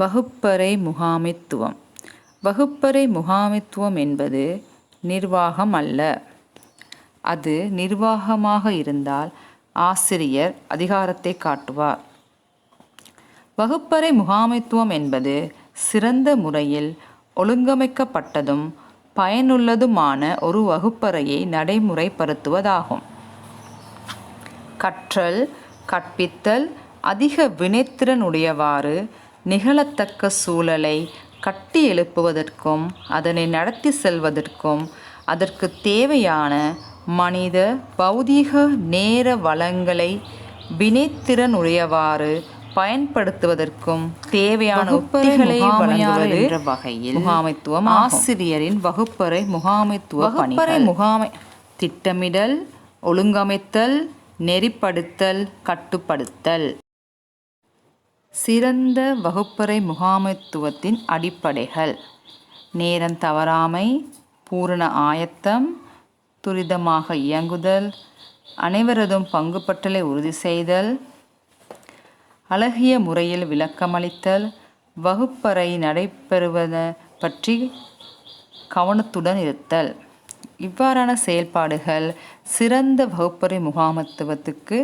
வகுப்பறை முகாமித்துவம். வகுப்பறை முகாமைத்துவம் என்பது நிர்வாகம் அல்ல. அது நிர்வாகமாக இருந்தால் ஆசிரியர் அதிகாரத்தை காட்டுவார். வகுப்பறை முகாமித்துவம் என்பது சிறந்த முறையில் ஒழுங்கமைக்கப்பட்டதும் பயனுள்ளதுமான ஒரு வகுப்பறையை நடைமுறைப்படுத்துவதாகும். கற்றல் கற்பித்தல் அதிக வினைத்திறனுடையவாறு நிகழத்தக்க சூழலை கட்டி எழுப்புவதற்கும் அதனை நடத்தி செல்வதற்கும் அதற்கு தேவையான மனித பௌதீக நேர வளங்களை வினைத்திறனுடையவாறு பயன்படுத்துவதற்கும் தேவையான உத்திகளை வழங்குவது என்ற வகையில் முகாமைத்துவம் ஆசிரியரின் வகுப்பறை முகாமைத்துவ வகுப்பறை முகாமை. திட்டமிடல் ஒழுங்கமைத்தல் நெறிப்படுத்தல் கட்டுப்படுத்தல். சிறந்த வகுப்பறை முகாமைத்துவத்தின் அடிப்படைகள். நேரம் தவறாமை பூரண ஆயத்தம் துரிதமாக இயங்குதல் அனைவரதும் பங்குபற்றலை உறுதி செய்தல் அழகிய முறையில் விளக்கமளித்தல் வகுப்பறை நடைபெறுவத பற்றி கவனத்துடன் இருத்தல். இவ்வாறான செயல்பாடுகள் சிறந்த வகுப்பறை முகாமத்துவத்துக்கு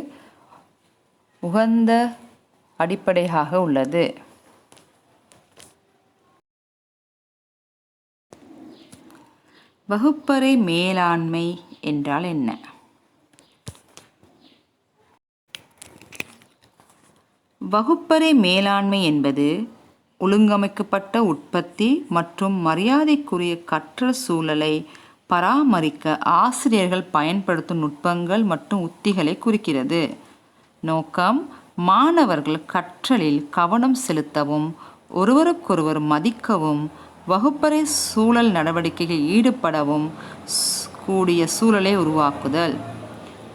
உகந்த அடிப்படையாக உள்ளது. வகுப்பறை மேலாண்மை என்றால் என்ன? வகுப்பறை மேலாண்மை என்பது ஒழுங்கமைக்கப்பட்ட உற்பத்தி மற்றும் மரியாதைக்குரிய கற்றல் சூழலை பராமரிக்க ஆசிரியர்கள் பயன்படுத்தும் நுட்பங்கள் மற்றும் உத்திகளை குறிக்கிறது. நோக்கம் மாணவர்கள் கற்றலில் கவனம் செலுத்தவும் ஒருவருக்கொருவர் மதிக்கவும் வகுப்பறை சூழல் நடவடிக்கையில் ஈடுபடவும் கூடிய சூழலை உருவாக்குதல்.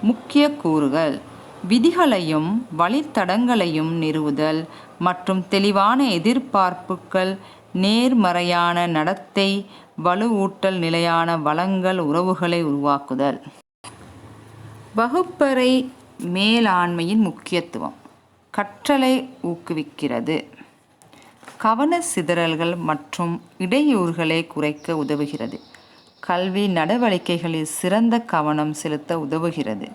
முக்கிய கூறுகள். விதிகளையும் வழித்தடங்களையும் நிறுவுதல் மற்றும் தெளிவான எதிர்பார்ப்புகள் நேர்மறையான நடத்தை வலுவூட்டல் நிலையான வளங்கள் உறவுகளை உருவாக்குதல். வகுப்பறை மேலாண்மையின் முக்கியத்துவம். கற்றலை ஊக்குவிக்கிறது. கவன சிதறல்கள் மற்றும் இடையூறுகளை குறைக்க உதவுகிறது. கல்வி நடவடிக்கைகளில் சிறந்த கவனம் செலுத்த உதவுகிறது.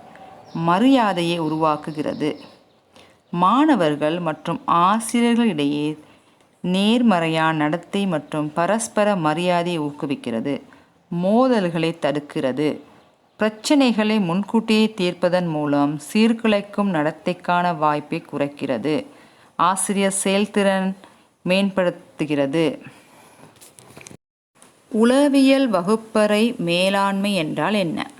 மரியாதையை உருவாக்குகிறது. மாணவர்கள் மற்றும் ஆசிரியர்களிடையே நேர்மறையான நடத்தை மற்றும் பரஸ்பர மரியாதையை ஊக்குவிக்கிறது. மோதல்களை தடுக்கிறது. பிரச்சனைகளை முன்கூட்டியே தீர்ப்பதன் மூலம் சீர்குலைக்கும் நடத்தைக்கான வாய்ப்பை குறைக்கிறது. ஆசிரியர் செயல்திறன் மேம்படுத்துகிறது. உளவியல் வகுப்பறை மேலாண்மை என்றால் என்ன?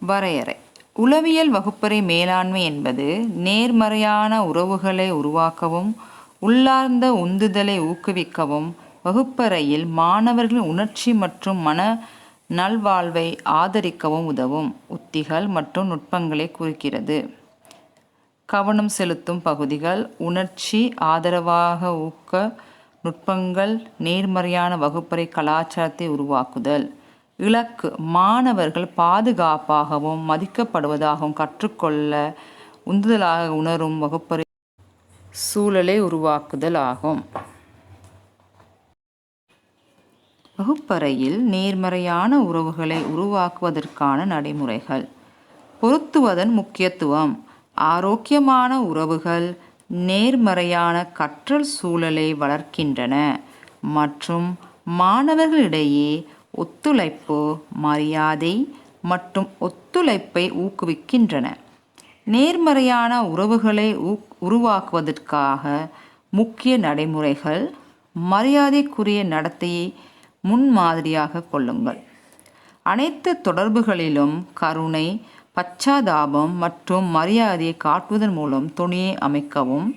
வரையறை. உளவியல் வகுப்பறை மேலாண்மை என்பது நேர்மறையான உறவுகளை உருவாக்கவும் உள்ளார்ந்த உந்துதலை ஊக்குவிக்கவும் வகுப்பறையில் மாணவர்களின் உணர்ச்சி மற்றும் மன நல்வாழ்வை ஆதரிக்கவும் உதவும். உத்திகள் மற்றும் நுட்பங்களை குறிக்கிறது. கவனம் செலுத்தும் பகுதிகள். உணர்ச்சி ஆதரவாக ஊக்க நுட்பங்கள் நேர்மறையான வகுப்பறை கலாச்சாரத்தை உருவாக்குதல். இலக்கு மாணவர்கள் பாதுகாப்பாகவும் மதிக்கப்படுவதாகவும் கற்றுக்கொள்ள உந்துதலாக உணரும் வகுப்பறை சூழலை உருவாக்குதல் ஆகும். வகுப்பறையில் நேர்மறையான உறவுகளை உருவாக்குவதற்கான நடைமுறைகள். பொருத்துவதன் முக்கியத்துவம் ஆரோக்கியமான உறவுகள் நேர்மறையான கற்றல் சூழலை வளர்க்கின்றன மற்றும் மாணவர்களிடையே ஒத்துழைப்பு மரியாதை மற்றும் ஒத்துழைப்பை ஊக்குவிக்கின்றன. நேர்மறையான உறவுகளை உருவாக்குவதற்காக முக்கிய நடைமுறைகள் மரியாதைக்குரிய நடத்தையை முன்மாதிரியாக கொள்ளுங்கள். அனைத்து தொடர்புகளிலும் கருணை பச்சாதாபம் மற்றும் மரியாதையை காட்டுவதன் மூலம் துணியை அமைக்கவும்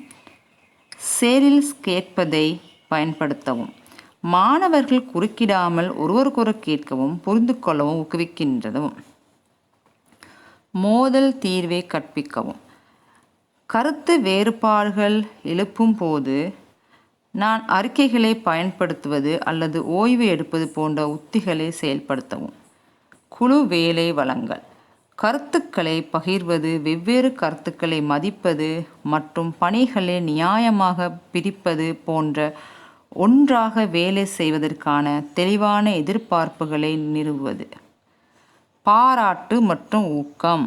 சேரில் கேட்பதை பயன்படுத்தவும் மாணவர்கள் குறுக்கிடாமல் ஒருவருக்கொரு கேட்கவும் புரிந்து கொள்ளவும் ஊக்குவிக்கின்றதும். மோதல் தீர்வை கற்பிக்கவும். கருத்து வேறுபாடுகள் எழுப்பும் போது நான் அறிக்கைகளை பயன்படுத்துவது அல்லது ஓய்வு எடுப்பது போன்ற உத்திகளை செயல்படுத்தவும். குழு வேலை வளங்கள். கருத்துக்களை பகிர்வது வெவ்வேறு கருத்துக்களை மதிப்பது மற்றும் பணிகளை நியாயமாக பிரிப்பது போன்ற ஒன்றாக வேலை செய்வதற்கான தெளிவான எதிர்பார்ப்புகளை நிறுவுவது. பாராட்டு மற்றும் ஊக்கம்.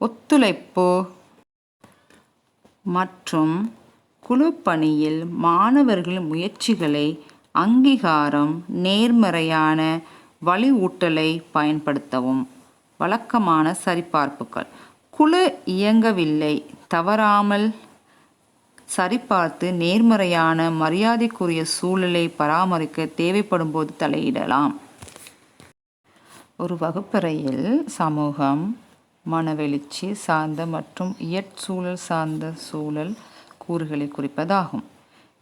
ஒத்துழைப்பு மற்றும் குழு பணியில் மாணவர்களின் முயற்சிகளை அங்கீகாரம் நேர்மறையான வலிவூட்டலை பயன்படுத்தவும். வழக்கமான சரிபார்ப்புகள். குழு இயங்கவில்லை. தவறாமல் சரிபார்த்து நேர்மறையான மரியாதைக்குரிய சூழலை பராமரிக்க தேவைப்படும் போது தலையிடலாம். ஒரு வகுப்பறையில் சமூகம் மனவெழுச்சி சார்ந்த மற்றும் இயற்சூழல் சார்ந்த சூழல் கூறுகளை குறிப்பதாகும்.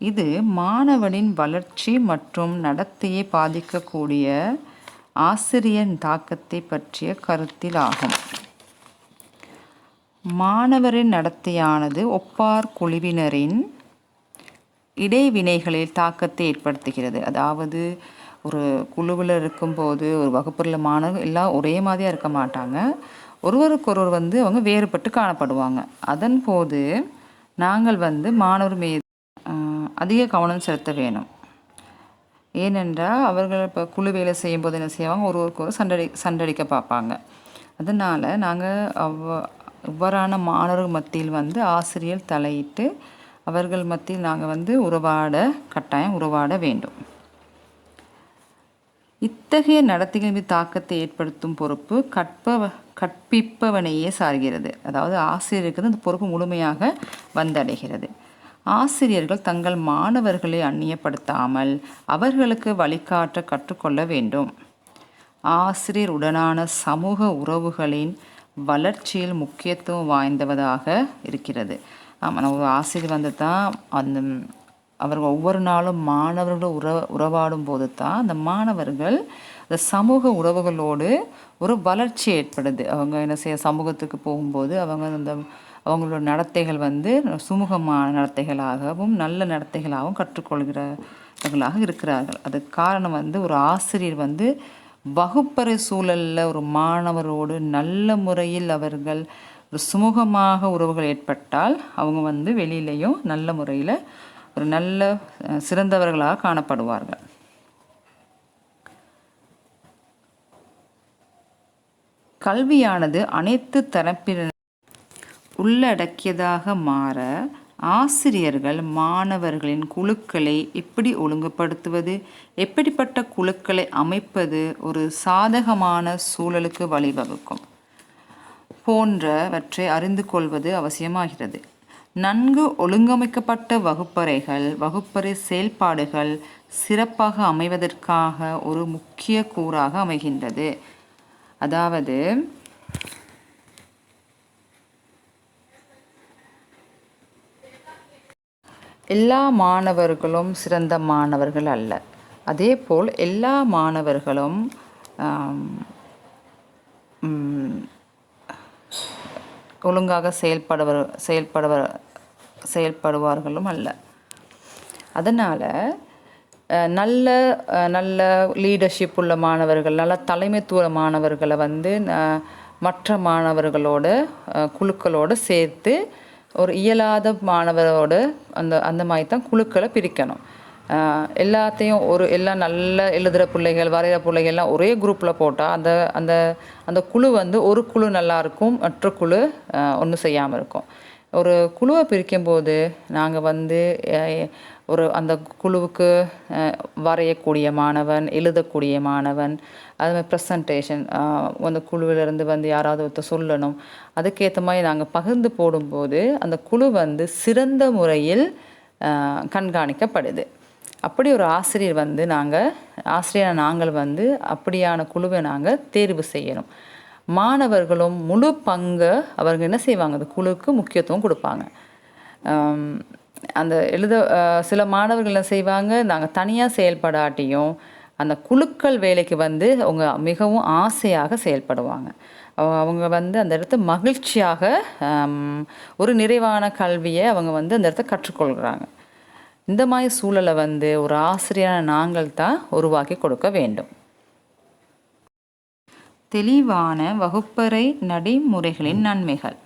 இது மாணவனின் வளர்ச்சி மற்றும் நடத்தையை பாதிக்கக்கூடிய ஆசிரியன் தாக்கத்தை பற்றிய கருத்தில் ஆகும். மாணவரின் நடத்தையானது ஒப்பார் குழுவினரின் இடைவினைகளில் தாக்கத்தை ஏற்படுத்துகிறது. அதாவது ஒரு குழுவில் இருக்கும்போது ஒரு வகுப்பில் மாணவர் எல்லாம் ஒரே மாதிரியாக இருக்க மாட்டாங்க. ஒருவருக்கொருவர் வந்து அவங்க வேறுபட்டு காணப்படுவாங்க. அதன் போது நாங்கள் வந்து மாணவர் மீது அதிக கவனம் செலுத்த வேணும் ஏனென்றால் அவர்கள் இப்போ குழு வேலை செய்யும்போது என்ன செய்வாங்க? ஒருவருக்கு ஒரு சண்டடி சண்டடிக்க பார்ப்பாங்க. அதனால் நாங்கள் அவ் இவ்வாறான மாணவர் மத்தியில் வந்து ஆசிரியர் தலையிட்டு அவர்கள் மத்தியில் நாங்கள் வந்து உறவாட கட்டாயம் உறவாட வேண்டும். இத்தகைய நடத்தைகள் மீது தாக்கத்தை ஏற்படுத்தும் பொறுப்பு கற்ப கற்பிப்பவனையே சார்கிறது. அதாவது ஆசிரியருக்கு அந்த பொறுப்பு முழுமையாக வந்தடைகிறது. ஆசிரியர்கள் தங்கள் மாணவர்களை அந்நியப்படுத்தாமல் அவர்களுக்கு வழிகாட்ட கற்றுக்கொள்ள வேண்டும். ஆசிரியர் உடனான சமூக உறவுகளின் வளர்ச்சியில் முக்கியத்துவம் வாய்ந்தவதாக இருக்கிறது. ஆமாம் ஒரு ஆசிரியர் வந்து தான் அந்த அவர்கள் ஒவ்வொரு நாளும் மாணவர்கள் உற உறவாடும் போது தான் அந்த மாணவர்கள் அந்த சமூக உறவுகளோடு ஒரு வளர்ச்சி ஏற்படுது. அவங்க என்ன செய்ய சமூகத்துக்கு போகும்போது அவங்க அந்த அவங்களோட நடத்தைகள் வந்து சுமூகமான நடத்தைகளாகவும் நல்ல நடத்தைகளாகவும் கற்றுக்கொள்கிறவர்களாக இருக்கிறார்கள். அதுக்கு காரணம் வந்து ஒரு ஆசிரியர் வந்து வகுப்பறை சூழலில் ஒரு மாணவரோடு நல்ல முறையில் அவர்கள் ஒரு சுமூகமாக உறவுகள் ஏற்பட்டால் அவங்க வந்து வெளியிலையும் நல்ல முறையில் ஒரு நல்ல சிறந்தவர்களாக காணப்படுவார்கள். கல்வியானது அனைத்து தரப்பினர் உள்ளடக்கியதாக மாற ஆசிரியர்கள் மாணவர்களின் குழுக்களை எப்படி ஒழுங்குபடுத்துவது எப்படிப்பட்ட குழுக்களை அமைப்பது ஒரு சாதகமான சூழலுக்கு வழிவகுக்கும் போன்றவற்றை அறிந்து கொள்வது அவசியமாகிறது. நன்கு ஒழுங்கமைக்கப்பட்ட வகுப்பறைகள் வகுப்பறை செயல்பாடுகள் சிறப்பாக அமைவதற்காக ஒரு முக்கிய கூறாக அமைகின்றது. அதாவது எல்லா மாணவர்களும் சிறந்த மாணவர்கள் அல்ல. அதே போல் எல்லா மாணவர்களும் ஒழுங்காக செயல்படுவர் செயல்படுவர் செயல்படுவார்களும் அல்ல. அதனால் நல்ல நல்ல லீடர்ஷிப் உள்ள மாணவர்கள் நல்ல தலைமைத்துவ மாணவர்களை வந்து மற்ற மாணவர்களோட குழுக்களோடு சேர்த்து ஒரு இயலாத மாணவரோட அந்த அந்த மாதிரி தான் குழுக்களை பிரிக்கணும். எல்லாத்தையும் ஒரு எல்லாம் நல்ல எழுதுகிற பிள்ளைகள் வரைகிற பிள்ளைகள்லாம் ஒரே குரூப்பில் போட்டால் அந்த அந்த அந்த குழு வந்து ஒரு குழு நல்லாயிருக்கும் மற்ற குழு ஒன்றும் செய்யாமல் இருக்கும். ஒரு குழுவை பிரிக்கும்போது நாங்கள் வந்து ஒரு அந்த குழுவுக்கு வரையக்கூடிய மாணவன் எழுதக்கூடிய மாணவன் அதுமாதிரி ப்ரெசன்டேஷன் அந்த குழுவிலேருந்து வந்து யாராவது ஒருத்தர் சொல்லணும். அதுக்கேற்ற மாதிரி நாங்கள் பகிர்ந்து போடும்போது அந்த குழு வந்து சிறந்த முறையில் கண்காணிக்கப்படுது. அப்படி ஒரு ஆசிரியர் வந்து நாங்கள் ஆசிரியர் நாங்கள் வந்து அப்படியான குழுவை நாங்கள் தேர்வு செய்யணும். மாணவர்களும் முழு பங்கை அவர்கள் என்ன செய்வாங்க? அந்த குழுவுக்கு முக்கியத்துவம் கொடுப்பாங்க. அந்த எழுத சில மாணவர்கள் என்ன செய்வாங்க? நாங்கள் தனியாக செயல்படாட்டியும் அந்த குழுக்கள் வேலைக்கு வந்து அவங்க மிகவும் ஆசையாக செயல்படுவாங்க. அவங்க வந்து அந்த இடத்த மகிழ்ச்சியாக ஒரு நிறைவான கல்வியை அவங்க வந்து அந்த இடத்த கற்றுக்கொள்கிறாங்க. இந்த மாதிரி சூழலை வந்து ஒரு ஆசிரியரான நாங்கள் தான் உருவாக்கி கொடுக்க வேண்டும். தெளிவான வகுப்பறை நடைமுறைகளின் நன்மைகள்.